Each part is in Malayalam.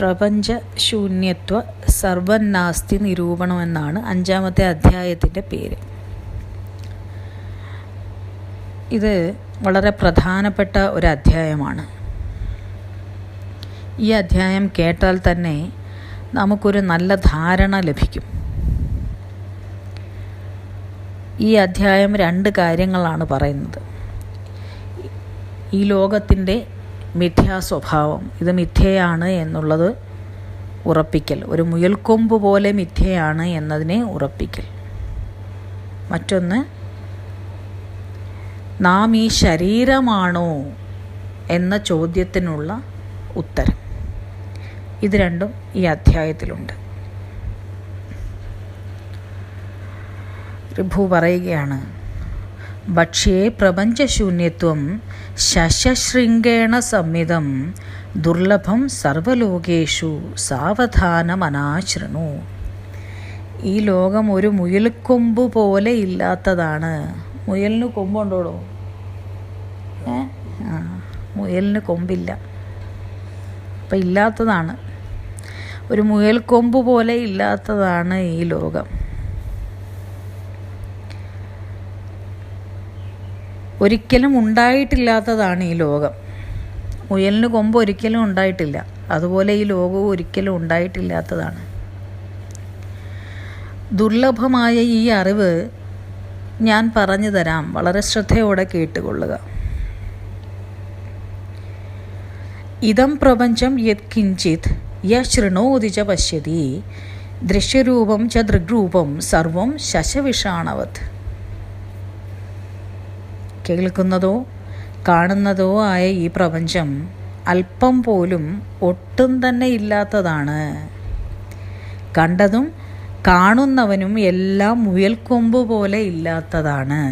പ്രപഞ്ച ശൂന്യത്വ സർവനാസ്തി നിരൂപണം എന്നാണ് അഞ്ചാമത്തെ അധ്യായത്തിന്റെ പേര്. ഇത് വളരെ പ്രധാനപ്പെട്ട ഒരു അധ്യായമാണ്. ഈ അധ്യായം കേട്ടാൽ തന്നെ നമുക്കൊരു നല്ല ധാരണ ലഭിക്കും. ഈ അധ്യായം രണ്ട് കാര്യങ്ങളാണ് പറയുന്നത്. ഈ ലോകത്തിന്റെ മിഥ്യാ സ്വഭാവം ഇത് മിഥ്യയാണ് എന്നുള്ളത് ഉറപ്പിക്കൽ. ഒരു മുയൽക്കൊമ്പ് പോലെ മിഥ്യയാണ് എന്നതിനെ ഉറപ്പിക്കൽ. മറ്റൊന്ന് നാം ഈ ശരീരമാണോ? എന്ന ചോദ്യത്തിനുള്ള ഉത്തരം. ഇത് രണ്ടും ഈ അധ്യായത്തിലുണ്ട്. ഋഭു പറയുകയാണ് ഭക്ഷ്യേ പ്രപഞ്ചശൂന്യത്വം ശശശൃംഗേണ സംമിതം ദുർലഭം സർവലോകേഷു സാവധാനമനാശൃണു ഈ ലോകം ഒരു മുയൽക്കൊമ്പ് പോലെ ഇല്ലാത്തതാണ്. മുയലിന് കൊമ്പുണ്ടോടോ? ഏ? ആ മുയലിന് കൊമ്പില്ല. അപ്പം ഇല്ലാത്തതാണ്. ഒരു മുയൽക്കൊമ്പ് പോലെ ഇല്ലാത്തതാണ് ഈ ലോകം. ഒരിക്കലും ഉണ്ടായിട്ടില്ലാത്തതാണ് ഈ ലോകം. മുയലിന് കൊമ്പ് ഒരിക്കലും ഉണ്ടായിട്ടില്ല. അതുപോലെ ഈ ലോകവും ഒരിക്കലും ഉണ്ടായിട്ടില്ലാത്തതാണ്. ദുർലഭമായ ഈ അറിവ് ഞാൻ പറഞ്ഞു തരാം. വളരെ ശ്രദ്ധയോടെ കേട്ടുകൊള്ളുക. ഇതം പ്രപഞ്ചം യത് കിഞ്ചിത് യ ശൃണോതി ച പശ്യതി. ദൃശ്യരൂപം ച ദൃഗ്രൂപം സർവം ശശവിഷാണവത്. കേൾക്കുന്നതോ കാണുന്നതോ ആയ ഈ പ്രപഞ്ചം അല്പം പോലും ഒട്ടും തന്നെ ഇല്ലാത്തതാണ്. കണ്ടതും കാണുന്നവനും എല്ലാം മുയൽക്കൊമ്പ് പോലെ ഇല്ലാത്തതാണ്.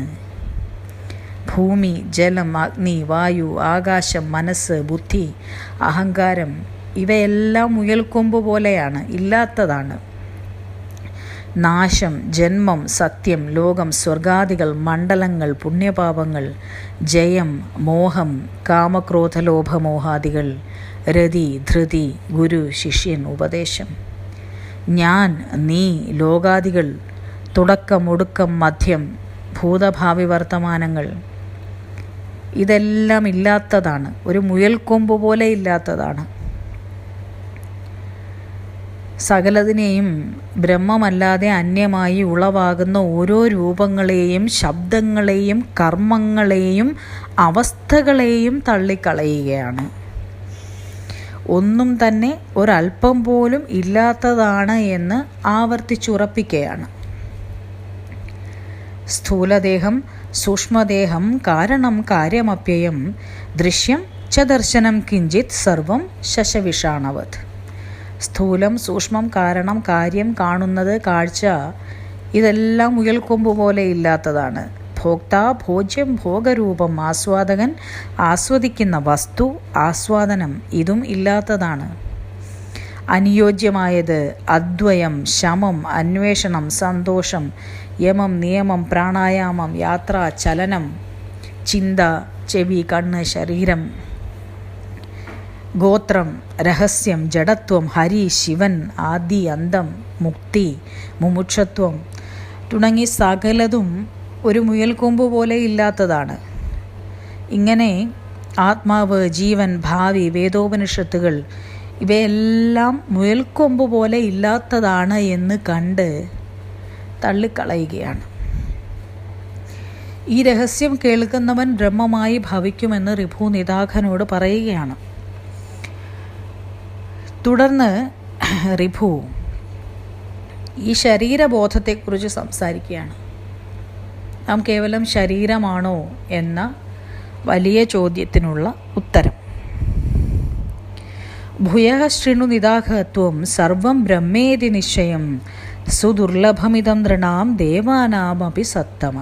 ഭൂമി ജലം അഗ്നി വായു ആകാശം മനസ്സ് ബുദ്ധി അഹങ്കാരം ഇവയെല്ലാം മുയൽക്കൊമ്പ് പോലെയാണ് ഇല്ലാത്തതാണ്. നാശം ജന്മം സത്യം ലോകം സ്വർഗാദികൾ മണ്ഡലങ്ങൾ പുണ്യപാപങ്ങൾ ജയം മോഹം കാമക്രോധലോഭമോഹാദികൾ രതി ധൃതി ഗുരു ശിഷ്യൻ ഉപദേശം. ഞാൻ നീ ലോകാദികൾ തുടക്കം ഒടുക്കം മധ്യം ഭൂതഭാവി വർത്തമാനങ്ങൾ. ഇതെല്ലാം ഇല്ലാത്തതാണ്. ഒരു മുയൽക്കൊമ്പ് പോലെ ഇല്ലാത്തതാണ്. സകലതിനെയും ബ്രഹ്മമല്ലാതെ അന്യമായി ഉളവാകുന്ന ഓരോ രൂപങ്ങളെയും ശബ്ദങ്ങളെയും കർമ്മങ്ങളെയും അവസ്ഥകളെയും തള്ളിക്കളയുകയാണ്. ഒന്നും തന്നെ ഒരല്പം പോലും ഇല്ലാത്തതാണ് എന്ന് ആവർത്തിച്ചുറപ്പിക്കുകയാണ് സ്ഥൂലദേഹം സൂക്ഷ്മദേഹം കാരണം കാര്യമപ്യയം. ദൃശ്യം ച ദർശനം കിഞ്ചിത് സർവം ശശവിഷാണവത്. സ്ഥൂലം സൂക്ഷ്മം കാരണം കാര്യം കാണുന്നത് കാഴ്ച ഇതെല്ലാം മുയൽക്കൊമ്പ് പോലെ ഇല്ലാത്തതാണ്. ഭോക്താ ഭോജ്യം ഭോഗരൂപം ആസ്വാദകൻ ആസ്വദിക്കുന്ന വസ്തു ആസ്വാദനം ഇതും ഇല്ലാത്തതാണ്. അനുയോജ്യമായത് അദ്വയം ശമം അന്വേഷണം സന്തോഷം യമം നിയമം പ്രാണായാമം യാത്ര ചലനം ചിന്ത ചെവി കണ്ണ് ശരീരം. ഗോത്രം രഹസ്യം ജഡത്വം ഹരി ശിവൻ ആദി അന്തം മുക്തി മുമുക്ഷത്വം തുടങ്ങി സകലതും ഒരു മുയൽക്കൊമ്പ് പോലെ ഇല്ലാത്തതാണ്. ഇങ്ങനെ ആത്മാവ് ജീവൻ ഭാവി വേദോപനിഷത്തുകൾ ഇവയെല്ലാം മുയൽക്കൊമ്പ് പോലെ ഇല്ലാത്തതാണ് എന്ന് കണ്ട് തള്ളിക്കളയുകയാണ്. ഈ രഹസ്യം കേൾക്കുന്നവൻ ബ്രഹ്മമായി ഭവിക്കുമെന്ന് റിഭു നിതാഖനോട് പറയുകയാണ്. തുടർന്ന് റിഭു ഈ ശരീരബോധത്തെക്കുറിച്ച് സംസാരിക്കുകയാണ്. നാം കേവലം ശരീരമാണോ എന്ന വലിയ ചോദ്യത്തിനുള്ള ഉത്തരം. ഭൂയ ശൃണു നിദാഘത്വം സർവം ബ്രഹ്മേതി നിശ്ചയം സുദുർലഭമിതം നൃണാം ദേവാനാമപി സത്തമ.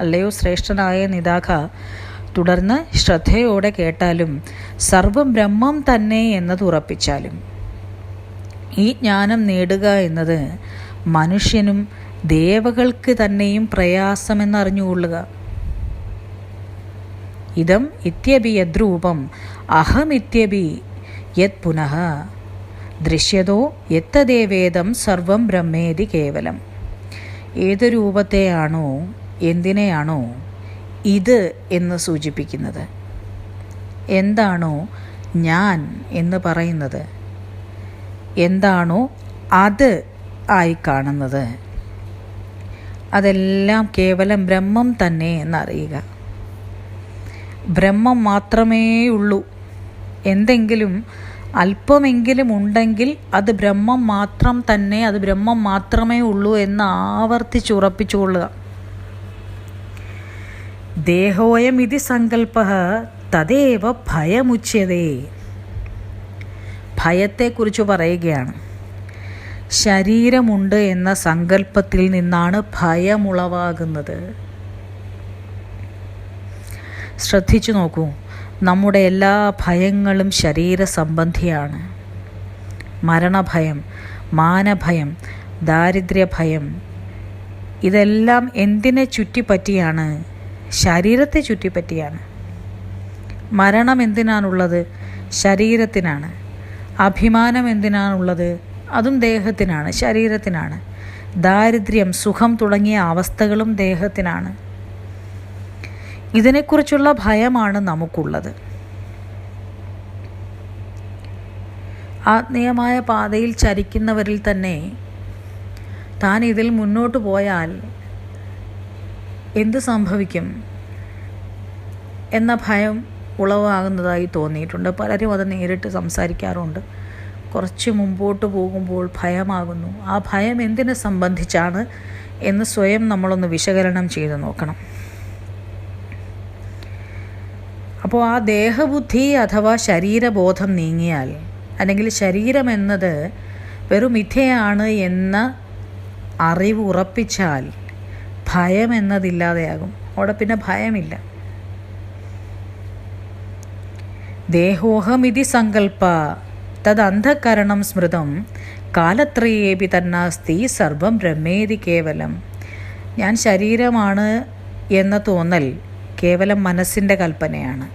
അല്ലയോ ശ്രേഷ്ഠനായ നിദാഘ തുടർന്ന് ശ്രദ്ധയോടെ കേട്ടാലും സർവം ബ്രഹ്മം തന്നെ എന്നത് ഉറപ്പിച്ചാലും ഈ ജ്ഞാനം നേടുക എന്നത് മനുഷ്യനും ദേവകൾക്ക് തന്നെയും പ്രയാസമെന്നറിഞ്ഞുകൊള്ളുക. ഇതം ഇത്യപി യദ്രൂപം അഹമിത്യപി യത് പുനഃ. ദൃശ്യതോ എത്തദേവേദം സർവം ബ്രഹ്മേതി കേവലം. ഏത് രൂപത്തെയാണോ എന്തിനെയാണോ ഇത് എന്ന് സൂചിപ്പിക്കുന്നത്. എന്താണോ ഞാൻ എന്ന് പറയുന്നത്. എന്താണോ അത് ആയി കാണുന്നത്. അതെല്ലാം കേവലം ബ്രഹ്മം തന്നെ എന്നറിയുക. ബ്രഹ്മം മാത്രമേ ഉള്ളൂ. എന്തെങ്കിലും അല്പമെങ്കിലും ഉണ്ടെങ്കിൽ അത് ബ്രഹ്മം മാത്രം തന്നെ അത് ബ്രഹ്മം മാത്രമേ ഉള്ളൂ എന്ന് ആവർത്തിച്ചുറപ്പിച്ചുകൊള്ളുക ദേഹോയം ഇതി സങ്കല്പ തദേവ ഭയമുച്ചതേ ഭയത്തെക്കുറിച്ച് പറയുകയാണ്. ശരീരമുണ്ട് എന്ന സങ്കല്പത്തിൽ നിന്നാണ് ഭയമുളവാകുന്നത്. ശ്രദ്ധിച്ചു നോക്കൂ. നമ്മുടെ എല്ലാ ഭയങ്ങളും ശരീര സംബന്ധിയാണ് മരണഭയം മാനഭയം ദാരിദ്ര്യഭയം ഇതെല്ലാം എന്തിനെ ചുറ്റിപ്പറ്റിയാണ്? ശരീരത്തെ ചുറ്റിപ്പറ്റിയാണ്. മരണം എന്തിനാണുള്ളത്? ശരീരത്തിനാണ്. അഭിമാനം എന്തിനാണുള്ളത്? അതും ദേഹത്തിനാണ് ശരീരത്തിനാണ്. ദാരിദ്ര്യം സുഖം തുടങ്ങിയ അവസ്ഥകളും ദേഹത്തിനാണ്. ഇതിനെക്കുറിച്ചുള്ള ഭയമാണ് നമുക്കുള്ളത്. ആത്മീയമായ പാതയിൽ ചരിക്കുന്നവരിൽ തന്നെ താൻ ഇതിൽ മുന്നോട്ട് പോയാൽ എന്ത് സംഭവിക്കും എന്ന ഭയം ഉളവാകുന്നതായി തോന്നിയിട്ടുണ്ട്. പലരും അത് നേരിട്ട് സംസാരിക്കാറുണ്ട്. കുറച്ച് മുമ്പോട്ട് പോകുമ്പോൾ ഭയമാകുന്നു. ആ ഭയം എന്തിനെ സംബന്ധിച്ചാണ് എന്ന് സ്വയം നമ്മളൊന്ന് വിശകലനം ചെയ്ത് നോക്കണം. അപ്പോൾ ആ ദേഹബുദ്ധി അഥവാ ശരീരബോധം നീങ്ങിയാൽ അല്ലെങ്കിൽ ശരീരം എന്നത് വെറും മിഥ്യയാണ് എന്ന അറിവ് ഉറപ്പിച്ചാൽ ഭയം എന്നതില്ലാതെയാകും അവിടെ പിന്നെ ഭയമില്ല. ദേഹോഹമിതി സങ്കല്പ തദന്ധകരണം സ്മൃതം. കാലത്രയേപി തന്നാസ്തി സർവം ബ്രഹ്മേതി കേവലം. ഞാൻ ശരീരമാണ് എന്ന തോന്നൽ കേവലം മനസ്സിന്റെ കൽപ്പനയാണ്.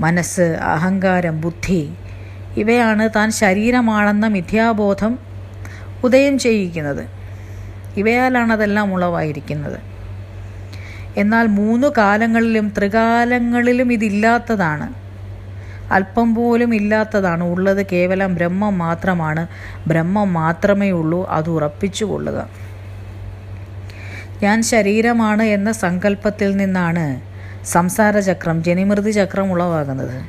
മനസ്സ് അഹങ്കാരം ബുദ്ധി ഇവയാണ് താൻ ശരീരമാണെന്ന മിഥ്യാബോധം ഉദയം ചെയ്യിക്കുന്നത്. ഇവയാലാണ് അതെല്ലാം ഉളവായിരിക്കുന്നത്. എന്നാൽ മൂന്ന് കാലങ്ങളിലും ത്രികാലങ്ങളിലും ഇതില്ലാത്തതാണ്. അല്പം പോലും ഇല്ലാത്തതാണ്. ഉള്ളത് കേവലം ബ്രഹ്മം മാത്രമാണ്. ബ്രഹ്മം മാത്രമേ ഉള്ളൂ അത് ഉറപ്പിച്ചു കൊള്ളുക. ഞാൻ ശരീരമാണ് എന്ന സങ്കല്പത്തിൽ നിന്നാണ് സംസാരചക്രം ജനിമൃതി ചക്രം ഉളവാകുന്നത്.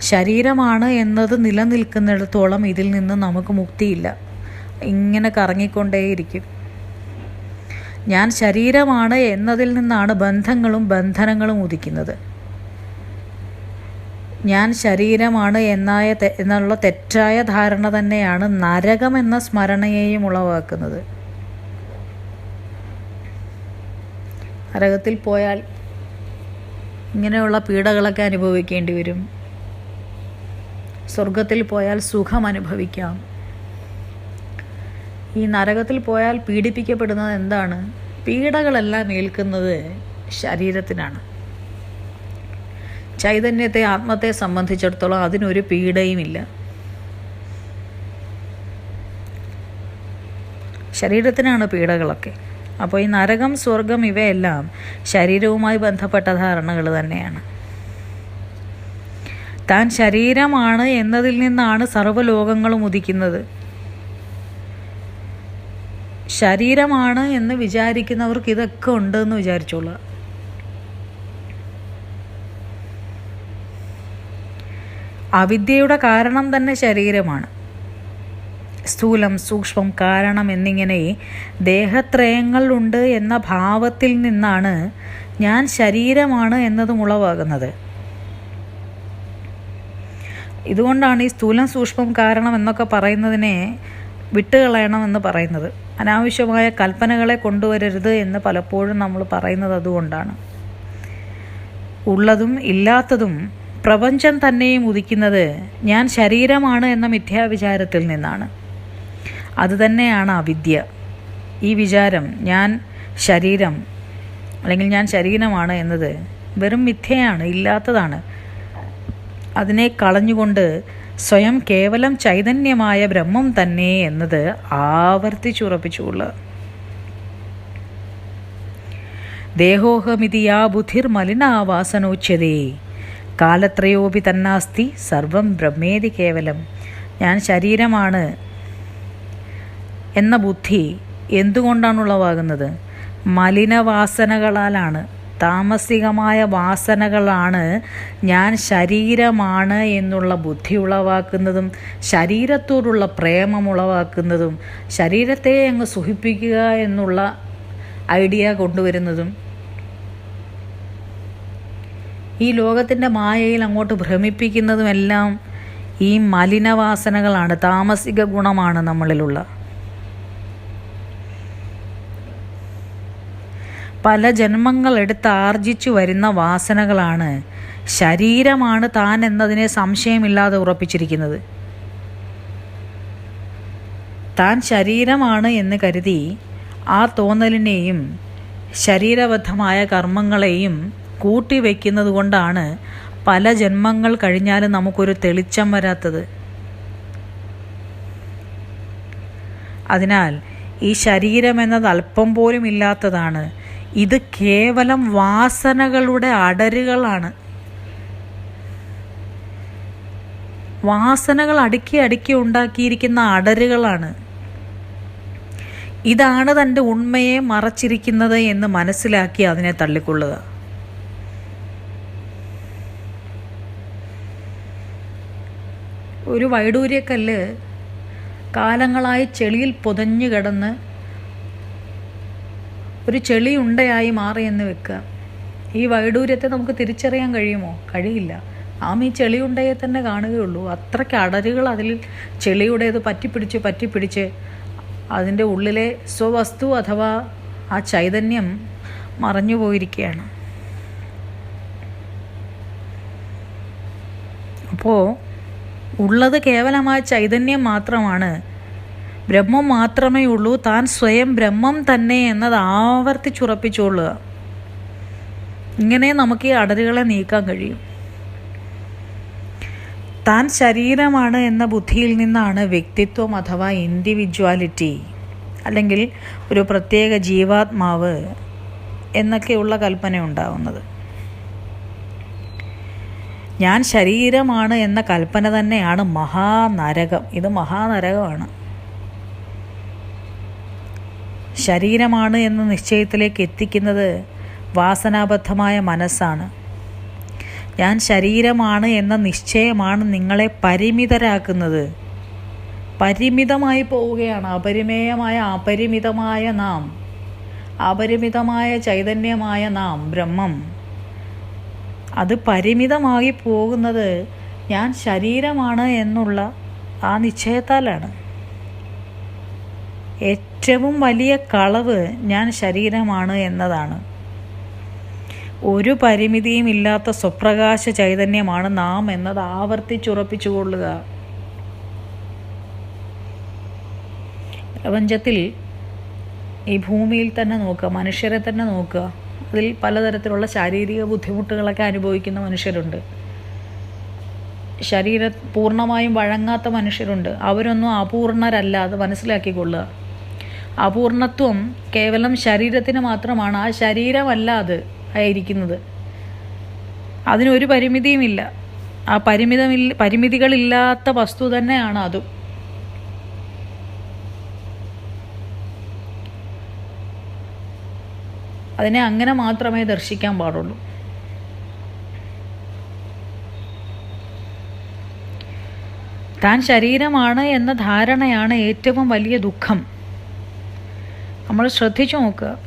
ശരീരമാണ് എന്നത് നിലനിൽക്കുന്നിടത്തോളം ഇതിൽ നിന്ന് നമുക്ക് മുക്തിയില്ല. ഇങ്ങനെ കറങ്ങിക്കൊണ്ടേയിരിക്കും. ഞാൻ ശരീരമാണ് എന്നതിൽ നിന്നാണ് ബന്ധങ്ങളും ബന്ധനങ്ങളും ഉദിക്കുന്നത്. ഞാൻ ശരീരമാണ് എന്നായ എന്നുള്ള തെറ്റായ ധാരണ തന്നെയാണ് നരകം എന്ന സ്മരണയെയും ഉളവാക്കുന്നത്. നരകത്തിൽ പോയാൽ ഇങ്ങനെയുള്ള പീഡകളൊക്കെ അനുഭവിക്കേണ്ടി വരും. സ്വർഗത്തിൽ പോയാൽ സുഖം അനുഭവിക്കാം. ഈ നരകത്തിൽ പോയാൽ പീഡിപ്പിക്കപ്പെടുന്നത് എന്താണ്? പീഡകളെല്ലാം ഏൽക്കുന്നത് ശരീരത്തിനാണ്. ചൈതന്യത്തെ ആത്മത്തെ സംബന്ധിച്ചിടത്തോളം അതിനൊരു പീഡയുമില്ല. ശരീരത്തിനാണ് പീഡകളൊക്കെ. അപ്പോൾ ഈ നരകം സ്വർഗം ഇവയെല്ലാം ശരീരവുമായി ബന്ധപ്പെട്ട ധാരണകൾ തന്നെയാണ്. താൻ ശരീരമാണ് എന്നതിൽ നിന്നാണ് സർവലോകങ്ങളും ഉദിക്കുന്നത്. ശരീരമാണ് എന്ന് വിചാരിക്കുന്നവർക്ക് ഇതൊക്കെ ഉണ്ടെന്ന് വിചാരിച്ചോളുക അവിദ്യയുടെ കാരണം തന്നെ ശരീരമാണ്. സ്ഥൂലം സൂക്ഷ്മം കാരണം എന്നിങ്ങനെ ദേഹത്രയങ്ങളുണ്ട് എന്ന ഭാവത്തിൽ നിന്നാണ് ഞാൻ ശരീരമാണ് എന്നതും ഉളവാകുന്നത്. ഇതുകൊണ്ടാണ് ഈ സ്ഥൂലം സൂക്ഷ്മം കാരണം എന്നൊക്കെ പറയുന്നതിനെ വിട്ടുകളയണമെന്ന് പറയുന്നത്. അനാവശ്യമായ കൽപ്പനകളെ കൊണ്ടുവരരുത് എന്ന് പലപ്പോഴും നമ്മൾ പറയുന്നത് അതുകൊണ്ടാണ്. ഉള്ളതും ഇല്ലാത്തതും പ്രപഞ്ചം തന്നെയും ഉദിക്കുന്നത് ഞാൻ ശരീരമാണ് എന്ന മിഥ്യാവിചാരത്തിൽ നിന്നാണ്. അതുതന്നെയാണ് അവിദ്യ ഈ വിചാരം ഞാൻ ശരീരം അല്ലെങ്കിൽ ഞാൻ ശരീരമാണ് എന്നത് വെറും മിഥ്യയാണ് ഇല്ലാത്തതാണ്. അതിനെ കളഞ്ഞുകൊണ്ട് സ്വയം കേവലം ചൈതന്യമായ ബ്രഹ്മം തന്നെ എന്നത് ആവർത്തിച്ചുറപ്പിച്ചുകൊള്ളുക ദേഹോഹമിതി യാ ബുദ്ധിർമലിനാവാസനോച്യതേ കാലത്രയോപി തന്നാസ്തി സർവം ബ്രഹ്മേതി കേവലം. ഞാൻ ശരീരമാണ് എന്ന ബുദ്ധി എന്തുകൊണ്ടാണ് ഉളവാകുന്നത് മലിനവാസനകളാലാണ്. താമസികമായ വാസനകളാണ് ഞാൻ ശരീരമാണ് എന്നുള്ള ബുദ്ധി ഉളവാക്കുന്നതും ശരീരത്തോടുള്ള പ്രേമം ഉളവാക്കുന്നതും ശരീരത്തെ അങ്ങ് സുഖിപ്പിക്കുക എന്നുള്ള ഐഡിയ കൊണ്ടുവരുന്നതും ഈ ലോകത്തിന്റെ മായയിൽ അങ്ങോട്ട് ഭ്രമിപ്പിക്കുന്നതുമെല്ലാം ഈ മലിനവാസനകളാണ് താമസിക ഗുണമാണ് നമ്മളിലുള്ള. പല ജന്മങ്ങളെടുത്ത് ആർജിച്ചു വരുന്ന വാസനകളാണ് ശരീരമാണ് താൻ എന്നതിനെ സംശയമില്ലാതെ ഉറപ്പിച്ചിരിക്കുന്നത്. താൻ ശരീരമാണ് എന്ന് കരുതി ആ തോന്നലിനെയും ശരീരബദ്ധമായ കർമ്മങ്ങളെയും കൂട്ടിവെക്കുന്നത് കൊണ്ടാണ് പല ജന്മങ്ങൾ കഴിഞ്ഞാലും നമുക്കൊരു തെളിച്ചം വരാത്തത്. അതിനാൽ ഈ ശരീരമെന്നത് അല്പം പോലും ഇല്ലാത്തതാണ്. ഇത് കേവലം വാസനകളുടെ അടരുകളാണ്. വാസനകൾ അടുക്കി അടുക്കി ഉണ്ടാക്കിയിരിക്കുന്ന അടരുകളാണ്. ഇതാണ് തന്റെ ഉണ്മയെ മറച്ചിരിക്കുന്നത് എന്ന് മനസ്സിലാക്കി അതിനെ തള്ളിക്കൊള്ളുക. ഒരു വൈഡൂര്യക്കല്ല് കാലങ്ങളായി ചെളിയിൽ പുതഞ്ഞു കിടന്ന് ഒരു ചെളി ഉണ്ടയായി മാറി എന്ന് വെക്കുക ഈ വൈഡൂര്യത്തെ നമുക്ക് തിരിച്ചറിയാൻ കഴിയുമോ? കഴിയില്ല. നാം ഈ ചെളി ഉണ്ടയെ തന്നെ കാണുകയുള്ളൂ. അത്രയ്ക്ക് അടരുകൾ അതിൽ ചെളിയുടേത് പറ്റിപ്പിടിച്ച് പറ്റിപ്പിടിച്ച് അതിന്റെ ഉള്ളിലെ സ്വവസ്തു അഥവാ ആ ചൈതന്യം മറഞ്ഞു പോയിരിക്കുകയാണ്. അപ്പോൾ ഉള്ളത് കേവലമായ ചൈതന്യം മാത്രമാണ് ബ്രഹ്മം മാത്രമേ ഉള്ളൂ. താൻ സ്വയം ബ്രഹ്മം തന്നെ എന്നത് ആവർത്തിച്ചുറപ്പിച്ചുകൊള്ളുക. ഇങ്ങനെ നമുക്ക് ഈ അടരുകളെ നീക്കാൻ കഴിയും. താൻ ശരീരമാണ് എന്ന ബുദ്ധിയിൽ നിന്നാണ് വ്യക്തിത്വം അഥവാ ഇൻഡിവിജ്വാലിറ്റി അല്ലെങ്കിൽ ഒരു പ്രത്യേക ജീവാത്മാവ് എന്നൊക്കെയുള്ള കൽപ്പന ഉണ്ടാവുന്നത്. ഞാൻ ശരീരമാണ് എന്ന കൽപ്പന തന്നെയാണ് മഹാനരകം. ഇത് മഹാനരകമാണ്. ശരീരമാണ് എന്ന നിശ്ചയത്തിലേക്ക് എത്തിക്കുന്നത് വാസനാബദ്ധമായ മനസ്സാണ്. ഞാൻ ശരീരമാണ് എന്ന നിശ്ചയമാണ് നിങ്ങളെ പരിമിതരാക്കുന്നത്. പരിമിതമായി പോവുകയാണ്. അപരിമേയമായ അപരിമിതമായ നാം. അപരിമിതമായ ചൈതന്യമായ നാം ബ്രഹ്മം. അത് പരിമിതമായി പോകുന്നത് ഞാൻ ശരീരമാണ് എന്നുള്ള ആ നിശ്ചയത്താലാണ്. ഏറ്റവും വലിയ കളവ് ഞാൻ ശരീരമാണ് എന്നതാണ്. ഒരു പരിമിതിയും ഇല്ലാത്ത സ്വപ്രകാശ ചൈതന്യമാണ് നാം എന്നത് ആവർത്തിച്ചുറപ്പിച്ചുകൊള്ളുക പ്രപഞ്ചത്തിൽ ഈ ഭൂമിയിൽ തന്നെ നോക്കുക മനുഷ്യരെ തന്നെ നോക്കുക. അതിൽ പലതരത്തിലുള്ള ശാരീരിക ബുദ്ധിമുട്ടുകളൊക്കെ അനുഭവിക്കുന്ന മനുഷ്യരുണ്ട്. ശരീര പൂർണമായും വഴങ്ങാത്ത മനുഷ്യരുണ്ട്. അവരൊന്നും അപൂർണരല്ല അത് മനസ്സിലാക്കിക്കൊള്ളുക. അപൂർണത്വം കേവലം ശരീരത്തിന് മാത്രമാണ് ആ ശരീരമല്ല അത് ആയിരിക്കുന്നത്. അതിനൊരു പരിമിതിയുമില്ല. ആ പരിമിതമില്ല പരിമിതികളില്ലാത്ത വസ്തു തന്നെയാണ് അതും. അതിനെ അങ്ങനെ മാത്രമേ ദർശിക്കാൻ പാടുള്ളൂ. താൻ ശരീരമാണ് എന്ന ധാരണയാണ് ഏറ്റവും വലിയ ദുഃഖം. നമ്മൾ ശ്രദ്ധിച്ചു നോക്കുക.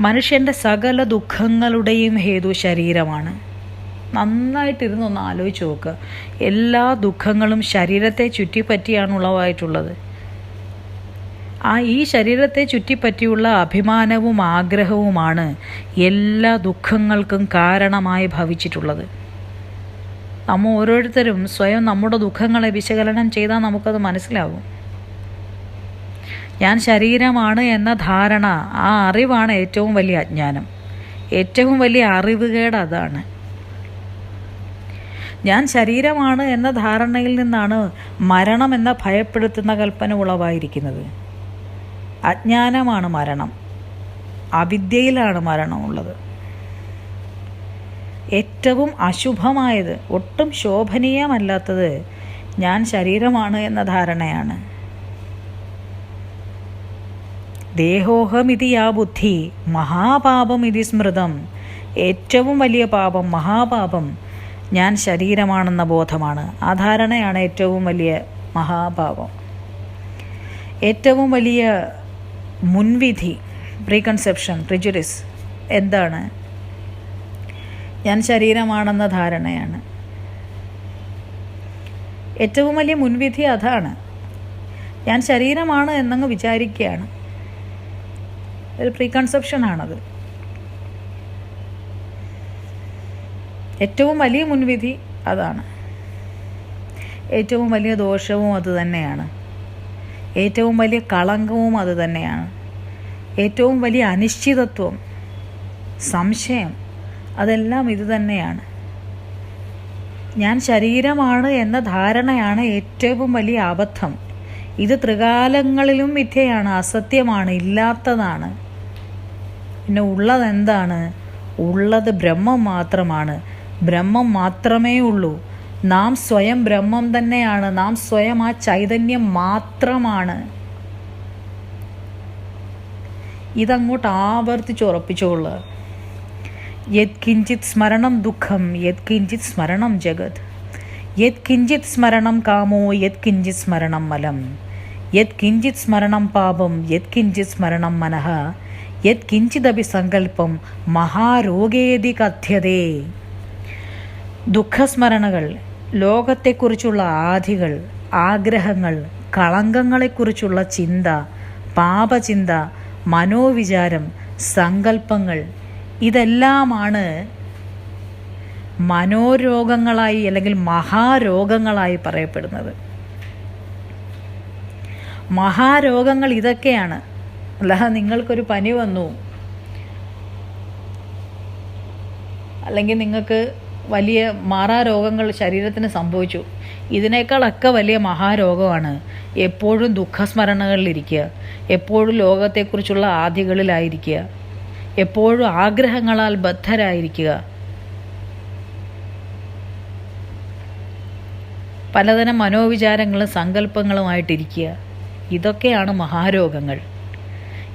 മനുഷ്യന്റെ സകല ദുഃഖങ്ങളുടെയും ഹേതു ശരീരമാണ്. നന്നായിട്ടിരുന്ന് ഒന്ന് ആലോചിച്ച് നോക്കുക. എല്ലാ ദുഃഖങ്ങളും ശരീരത്തെ ചുറ്റിപ്പറ്റിയാണ് ഉളവായിട്ടുള്ളത് ആ ഈ ശരീരത്തെ ചുറ്റിപ്പറ്റിയുള്ള അഭിമാനവും ആഗ്രഹവുമാണ് എല്ലാ ദുഃഖങ്ങൾക്കും കാരണമായി ഭവിച്ചിട്ടുള്ളത്. നമ്മൾ ഓരോരുത്തരും സ്വയം നമ്മുടെ ദുഃഖങ്ങളെ വിശകലനം ചെയ്താൽ നമുക്കത് മനസ്സിലാകും. ഞാൻ ശരീരമാണ് എന്ന ധാരണ ആ അറിവാണ് ഏറ്റവും വലിയ അജ്ഞാനം. ഏറ്റവും വലിയ അറിവുകേട് അതാണ്. ഞാൻ ശരീരമാണ് എന്ന ധാരണയിൽ നിന്നാണ് മരണം എന്ന ഭയപ്പെടുത്തുന്ന കൽപ്പന ഉളവായിരിക്കുന്നത്. അജ്ഞാനമാണ് മരണം. അവിദ്യയിലാണ് മരണമുള്ളത് ഏറ്റവും അശുഭമായത് ഒട്ടും ശോഭനീയമല്ലാത്തത് ഞാൻ ശരീരമാണ് എന്ന ധാരണയാണ്. ദേഹോഹമിതി യാ ബുദ്ധി മഹാപാപം ഇതി സ്മൃതം. ഏറ്റവും വലിയ പാപം മഹാപാപം. ഞാൻ ശരീരമാണെന്ന ബോധമാണ്. ആ ധാരണയാണ് ഏറ്റവും വലിയ മഹാപാപം. ഏറ്റവും വലിയ മുൻവിധി പ്രീകൺസെപ്ഷൻ പ്രിജുഡിസ് എന്താണ്? ഞാൻ ശരീരമാണെന്ന ധാരണയാണ്. ഏറ്റവും വലിയ മുൻവിധി അതാണ്. ഞാൻ ശരീരമാണ് എന്നങ്ങ് വിചാരിക്കുകയാണ്. ഒരു പ്രീ കൺസെപ്ഷനാണത് ഏറ്റവും വലിയ മുൻവിധി അതാണ്. ഏറ്റവും വലിയ ദോഷവും അത് തന്നെയാണ്. ഏറ്റവും വലിയ കളങ്കവും അത് തന്നെയാണ്. ഏറ്റവും വലിയ അനിശ്ചിതത്വം സംശയം അതെല്ലാം ഇത് തന്നെയാണ്. ഞാൻ ശരീരമാണ് എന്ന ധാരണയാണ് ഏറ്റവും വലിയ അബദ്ധം. ഇത് ത്രികാലങ്ങളിലും മിഥ്യയാണ് അസത്യമാണ് ഇല്ലാത്തതാണ്. പിന്നെ ഉള്ളത് എന്താണ്? ഉള്ളത് ബ്രഹ്മം മാത്രമാണ്. ബ്രഹ്മം മാത്രമേ ഉള്ളൂ. നാം സ്വയം ബ്രഹ്മം തന്നെയാണ്. നാം സ്വയം ആ ചൈതന്യം മാത്രമാണ്. ഇതങ്ങോട്ട് ആവർത്തിച്ച് ഉറപ്പിച്ചോളൂ. യത് കിഞ്ചിത് സ്മരണം ദുഃഖം യത് കിഞ്ചിത് സ്മരണം ജഗത്. യത് കിഞ്ചിത് സ്മരണം കാമോ യത് കിഞ്ചിത് സ്മരണം മലം. യത് കിഞ്ചിത് സ്മരണം പാപം യത് കിഞ്ചിത് സ്മരണം മനഃ. യത് കിഞ്ചിതപി സങ്കല്പം മഹാരോഗേതി കഥ്യതേ. ദുഃഖസ്മരണകൾ ലോകത്തെക്കുറിച്ചുള്ള ആധികൾ ആഗ്രഹങ്ങൾ കളങ്കങ്ങളെക്കുറിച്ചുള്ള ചിന്ത പാപചിന്ത മനോവിചാരം സങ്കല്പങ്ങൾ ഇതെല്ലാമാണ് മനോരോഗങ്ങളായി അല്ലെങ്കിൽ മഹാരോഗങ്ങളായി പറയപ്പെടുന്നത്. മഹാരോഗങ്ങൾ ഇതൊക്കെയാണ്. അല്ല നിങ്ങൾക്കൊരു പനി വന്നു. അല്ലെങ്കിൽ നിങ്ങൾക്ക് വലിയ മാറാരോഗങ്ങൾ ശരീരത്തിന് സംഭവിച്ചു. ഇതിനേക്കാളൊക്കെ വലിയ മഹാരോഗമാണ് എപ്പോഴും ദുഃഖസ്മരണകളിലിരിക്കുക. എപ്പോഴും ലോകത്തെക്കുറിച്ചുള്ള ആധികളിലായിരിക്കുക എപ്പോഴും ആഗ്രഹങ്ങളാൽ ബദ്ധരായിരിക്കുക. പലതരം മനോവിചാരങ്ങളും സങ്കല്പങ്ങളുമായിട്ടിരിക്കുക. ഇതൊക്കെയാണ് മഹാരോഗങ്ങൾ.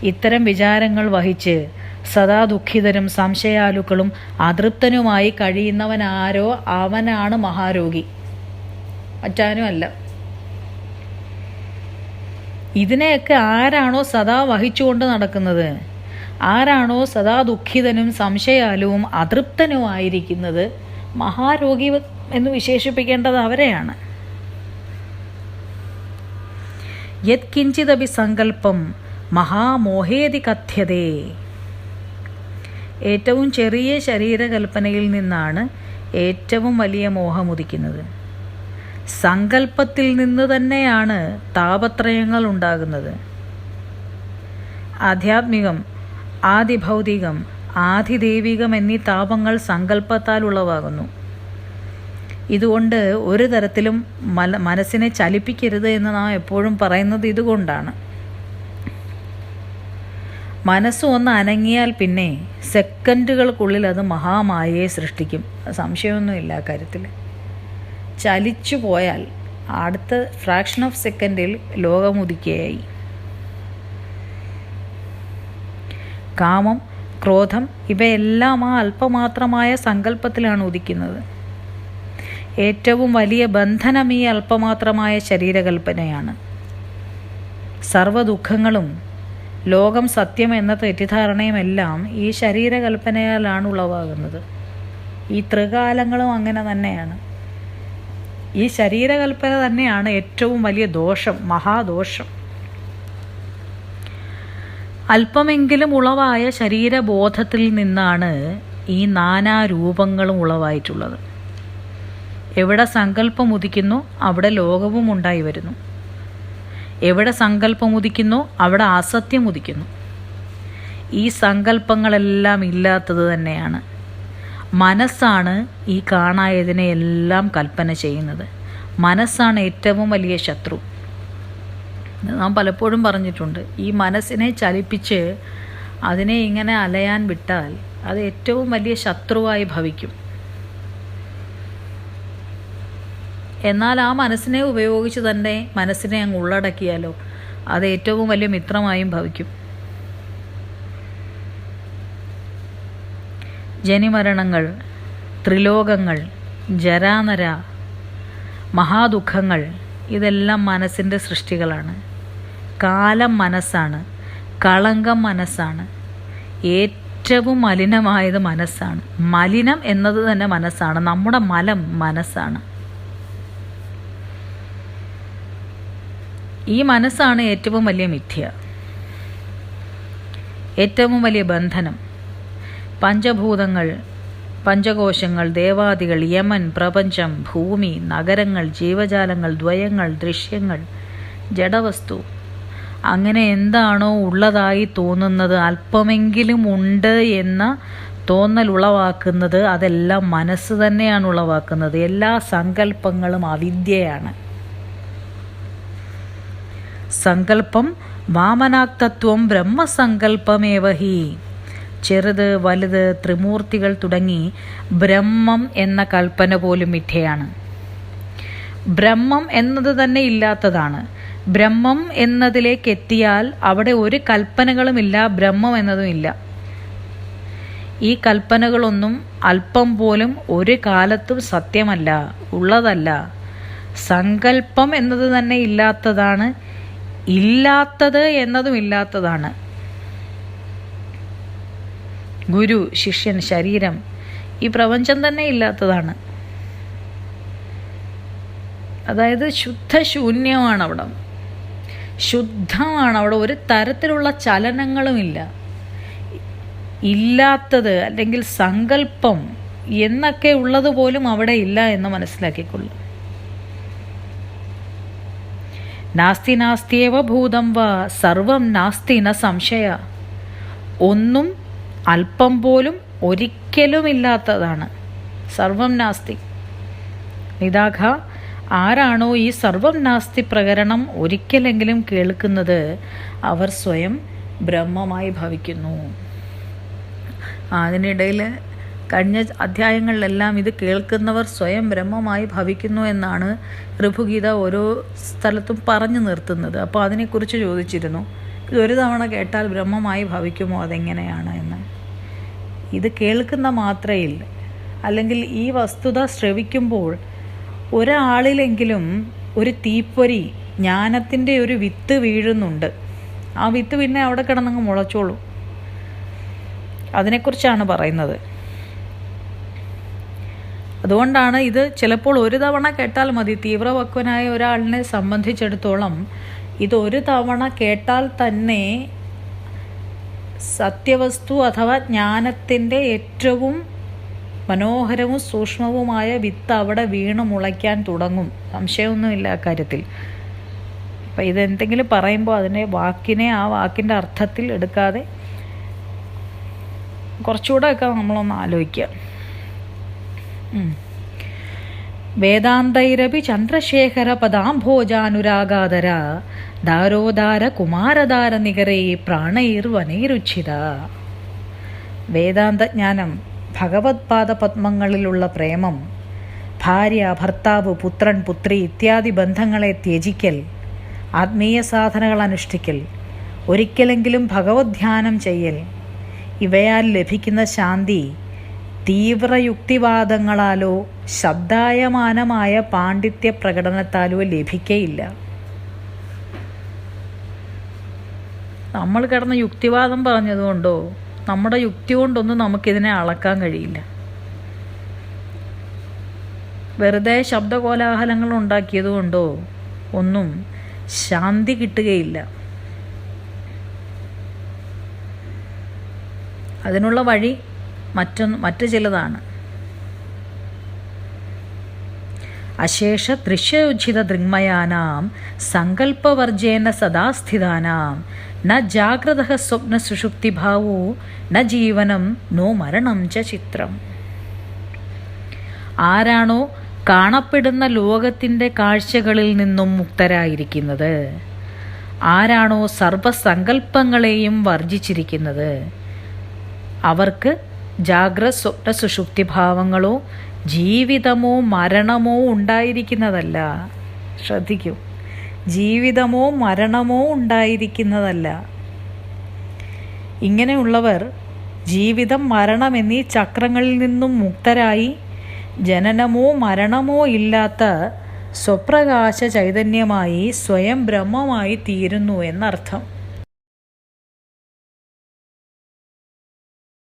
ഇത്തരം വിചാരങ്ങൾ വഹിച്ച് സദാ ദുഃഖിതരും സംശയാലുക്കളും അതൃപ്തനുമായി കഴിയുന്നവനാരോ അവനാണ് മഹാരോഗി. മറ്റാരും അല്ല. ഇതിനെയൊക്കെ ആരാണോ സദാ വഹിച്ചുകൊണ്ട് നടക്കുന്നത്? ആരാണോ സദാ ദുഃഖിതനും സംശയാലുവും അതൃപ്തനുമായിരിക്കുന്നത് മഹാരോഗി എന്ന് വിശേഷിപ്പിക്കേണ്ടത് അവരെയാണ്. യത്കിഞ്ചിതപി സങ്കല്പം മഹാമോഹേതി കഥ്യതേ. ഏറ്റവും ചെറിയ ശരീരകൽപ്പനയിൽ നിന്നാണ് ഏറ്റവും വലിയ മോഹം ഉദിക്കുന്നത്. സങ്കല്പത്തിൽ നിന്ന് തന്നെയാണ് താപത്രയങ്ങൾ ഉണ്ടാകുന്നത്. ആധ്യാത്മികം ആദിഭൗതികം ആദിദൈവികം എന്നീ താപങ്ങൾ സങ്കല്പത്താൽ ഉളവാകുന്നു ഇതുകൊണ്ട് ഒരു തരത്തിലും മനസ്സിനെ ചലിപ്പിക്കരുത് എന്ന് നാം എപ്പോഴും പറയുന്നത് ഇതുകൊണ്ടാണ്. മനസ്സ് അനങ്ങിയാൽ പിന്നെ സെക്കൻഡുകൾക്കുള്ളിൽ അത് മഹാമായയെ സൃഷ്ടിക്കും. സംശയമൊന്നുമില്ല കാര്യത്തിൽ. ചലിച്ചു പോയാൽ അടുത്ത ഫ്രാക്ഷൻ ഓഫ് സെക്കൻഡിൽ ലോകമുദിക്കുകയായി. കാമം ക്രോധം ഇവയെല്ലാം ആ അല്പമാത്രമായ സങ്കല്പത്തിലാണ് ഉദിക്കുന്നത്. ഏറ്റവും വലിയ ബന്ധനം ഈ അല്പമാത്രമായ ശരീരകൽപ്പനയാണ്. സർവ ദുഃഖങ്ങളും ലോകം സത്യം എന്ന തെറ്റിദ്ധാരണയുമെല്ലാം ഈ ശരീരകൽപ്പനയാലാണ് ഉളവാകുന്നത്. ഈ ത്രികാലങ്ങളും അങ്ങനെ തന്നെയാണ്. ഈ ശരീരകൽപ്പന തന്നെയാണ് ഏറ്റവും വലിയ ദോഷം മഹാദോഷം. അല്പമെങ്കിലും ഉളവായ ശരീരബോധത്തിൽ നിന്നാണ് ഈ നാനാ രൂപങ്ങളും ഉളവായിട്ടുള്ളത്. എവിടെ സങ്കല്പം ഉദിക്കുന്നു അവിടെ ലോകവും ഉണ്ടായി വരുന്നു. എവിടെ സങ്കല്പം ഉദിക്കുന്നു അവിടെ അസത്യം ഉദിക്കുന്നു. ഈ സങ്കല്പങ്ങളെല്ലാം ഇല്ലാത്തത് തന്നെയാണ്. മനസ്സാണ് ഈ കാണായതിനെ എല്ലാം കൽപ്പന ചെയ്യുന്നത്. മനസ്സാണ് ഏറ്റവും വലിയ ശത്രു. നാം പലപ്പോഴും പറഞ്ഞിട്ടുണ്ട് ഈ മനസ്സിനെ ചലിപ്പിച്ച് അതിനെ ഇങ്ങനെ അലയാൻ വിട്ടാൽ അത് ഏറ്റവും വലിയ ശത്രുവായി ഭവിക്കും. എന്നാൽ ആ മനസ്സിനെ ഉപയോഗിച്ച് തന്നെ മനസ്സിനെ അങ്ങ് ഉള്ളടക്കിയാലോ? അത് ഏറ്റവും വലിയ മിത്രമായും ഭവിക്കും. ജനിമരണങ്ങൾ ത്രിലോകങ്ങൾ ജരാനര മഹാദുഃഖങ്ങൾ ഇതെല്ലാം മനസ്സിന്റെ സൃഷ്ടികളാണ്. കാലം മനസ്സാണ് കളങ്കം മനസ്സാണ്. ഏറ്റവും മലിനമായത് മനസ്സാണ്. മലിനം എന്നത് തന്നെ മനസ്സാണ്. നമ്മുടെ മലം മനസ്സാണ്. ഈ മനസ്സാണ് ഏറ്റവും വലിയ മിഥ്യ. ഏറ്റവും വലിയ ബന്ധനം. പഞ്ചഭൂതങ്ങൾ പഞ്ചകോശങ്ങൾ ദേവാദികൾ യമൻ പ്രപഞ്ചം ഭൂമി നഗരങ്ങൾ ജീവജാലങ്ങൾ ദ്വയങ്ങൾ ദൃശ്യങ്ങൾ ജഡവസ്തു. അങ്ങനെ എന്താണോ ഉള്ളതായി തോന്നുന്നത് അല്പമെങ്കിലും ഉണ്ട് എന്ന തോന്നൽ ഉളവാക്കുന്നത് അതെല്ലാം മനസ്സ് തന്നെയാണ് ഉളവാക്കുന്നത്. എല്ലാ സങ്കല്പങ്ങളും അവിദ്യയാണ്. സങ്കല്പം വാമനാക്തത്വം ബ്രഹ്മസങ്കല്പമേവ ഹി. ചെറുത് വലുത് ത്രിമൂർത്തികൾ തുടങ്ങി ബ്രഹ്മം എന്ന കൽപ്പന പോലും മിഥ്യയാണ്. ബ്രഹ്മം എന്നത് തന്നെ ഇല്ലാത്തതാണ്. ബ്രഹ്മം എന്നതിലേക്ക് എത്തിയാൽ അവിടെ ഒരു കൽപ്പനകളുമില്ല ബ്രഹ്മം എന്നതും ഇല്ല. ഈ കൽപ്പനകളൊന്നും അല്പം പോലും ഒരു കാലത്തും സത്യമല്ല ഉള്ളതല്ല. സങ്കല്പം എന്നത് തന്നെ ഇല്ലാത്തതാണ് ഇല്ലാത്തത് എന്നതും ഇല്ലാത്തതാണ്. ഗുരു ശിഷ്യൻ ശരീരം ഈ പ്രപഞ്ചം തന്നെ ഇല്ലാത്തതാണ്. അതായത് ശുദ്ധശൂന്യമാണ് അവിടെ ശുദ്ധമാണ് അവിടെ ഒരു തരത്തിലുള്ള ചലനങ്ങളുമില്ല. ഇല്ലാത്തത് അല്ലെങ്കിൽ സങ്കല്പം എന്നൊക്കെ ഉള്ളത് പോലും അവിടെ ഇല്ല എന്ന് മനസ്സിലാക്കിക്കൊള്ളും. നാസ്തി നാസ്തിയേവ ഭൂതം വ സർവം നാസ്തി ന സംശയ. ഒന്നും അല്പം പോലും ഒരിക്കലുമില്ലാത്തതാണ്. സർവം നാസ്തി. നിതാഖ ആരാണോ ഈ സർവം നാസ്തി പ്രകരണം ഒരിക്കലെങ്കിലും കേൾക്കുന്നത്? അവർ സ്വയം ബ്രഹ്മമായി ഭവിക്കുന്നു. അതിനിടയിൽ കഴിഞ്ഞ അധ്യായങ്ങളിലെല്ലാം ഇത് കേൾക്കുന്നവർ സ്വയം ബ്രഹ്മമായി ഭവിക്കുന്നു എന്നാണ് ഋഭുഗീത ഓരോ സ്ഥലത്തും പറഞ്ഞു നിർത്തുന്നത്. അപ്പോൾ അതിനെക്കുറിച്ച് ചോദിച്ചിരുന്നു ഇതൊരു തവണ കേട്ടാൽ ബ്രഹ്മമായി ഭവിക്കുമോ? അതെങ്ങനെയാണ്? എന്ന്. ഇത് കേൾക്കുന്ന മാത്രയിൽ അല്ലെങ്കിൽ ഈ വസ്തുത ശ്രവിക്കുമ്പോൾ ഒരാളിലെങ്കിലും ഒരു തീപ്പൊരി ജ്ഞാനത്തിന്റെ ഒരു വിത്ത് വീഴുന്നുണ്ട്. ആ വിത്ത് പിന്നെ അവിടെ കിടന്നങ്ങ് മുളച്ചോളൂ. അതിനെക്കുറിച്ചാണ് പറയുന്നത്. അതുകൊണ്ടാണ് ഇത് ചിലപ്പോൾ ഒരു തവണ കേട്ടാൽ മതി. തീവ്രവക്വനായ ഒരാളിനെ സംബന്ധിച്ചിടത്തോളം ഇത് ഒരു തവണ കേട്ടാൽ തന്നെ സത്യവസ്തു അഥവാ ജ്ഞാനത്തിന്റെ ഏറ്റവും മനോഹരവും സൂക്ഷ്മവുമായ വിത്ത് അവിടെ വീണ് മുളയ്ക്കാൻ തുടങ്ങും. സംശയമൊന്നുമില്ല അക്കാര്യത്തിൽ അപ്പം ഇതെന്തെങ്കിലും പറയുമ്പോൾ അതിന്റെ വാക്കിനെ ആ വാക്കിന്റെ അർത്ഥത്തിൽ എടുക്കാതെ കുറച്ചുകൂടെ ഒക്കെ നമ്മളൊന്ന് ആലോചിക്കുക വേദാന്തൈരപി ചന്ദ്രശേഖര പദാംഭോജാനുരാഗാദര ദാരോദാര കുമാരധാര നികരേ പ്രാണൈർ വനൈരുച്ഛിത വേദാന്തജ്ഞാനം ഭഗവത്പാദ പത്മങ്ങളിലുള്ള പ്രേമം ഭാര്യ ഭർത്താവ് പുത്രൻ പുത്രി ഇത്യാദി ബന്ധങ്ങളെ ത്യജിക്കൽ ആത്മീയ സാധനകൾ അനുഷ്ഠിക്കൽ ഒരിക്കലെങ്കിലും ഭഗവത് ധ്യാനം ചെയ്യൽ ഇവയാൽ ലഭിക്കുന്ന ശാന്തി തീവ്ര യുക്തിവാദങ്ങളാലോ ശബ്ദായമാനമായ പാണ്ഡിത്യ പ്രകടനത്താലോ ലഭിക്കയില്ല. നമ്മൾ കിടന്ന് യുക്തിവാദം പറഞ്ഞതുകൊണ്ടോ നമ്മുടെ യുക്തി കൊണ്ടൊന്നും നമുക്കിതിനെ അളക്കാൻ കഴിയില്ല. വെറുതെ ശബ്ദകോലാഹലങ്ങൾ ഉണ്ടാക്കിയതുകൊണ്ടോ ഒന്നും ശാന്തി കിട്ടുകയില്ല. അതിനുള്ള വഴി മറ്റൊന്ന് മറ്റു ചിലതാണ്. അശേഷ ദൃശ്യോജിത ദൃങ്മയാനാം സങ്കല്പവർജേന സദാസ്ഥിതാനാം. ന ജാഗ്രത സ്വപ്ന സുഷുപ്തിഭാവോ ന ജീവനം നോ മരണം ച ചിത്രം. ആരാണോ കാണപ്പെടുന്ന ലോകത്തിന്റെ കാഴ്ചകളിൽ നിന്നും മുക്തരായിരിക്കുന്നത്? ആരാണോ സർവസങ്കല്പങ്ങളെയും വർജിച്ചിരിക്കുന്നത്? അവർക്ക് ജാഗ്രത സ്വപ്ന സുഷുപ്തി ഭാവങ്ങളോ ജീവിതമോ മരണമോ ഉണ്ടായിരിക്കുന്നതല്ല. ശ്രദ്ധിക്കൂ. ജീവിതമോ മരണമോ ഉണ്ടായിരിക്കുന്നതല്ല. ഇങ്ങനെയുള്ളവർ ജീവിതം മരണം എന്നീ ചക്രങ്ങളിൽ നിന്നും മുക്തരായി ജനനമോ മരണമോ ഇല്ലാത്ത സ്വപ്രകാശ ചൈതന്യമായി സ്വയം ബ്രഹ്മമായി തീരുന്നു എന്നർത്ഥം.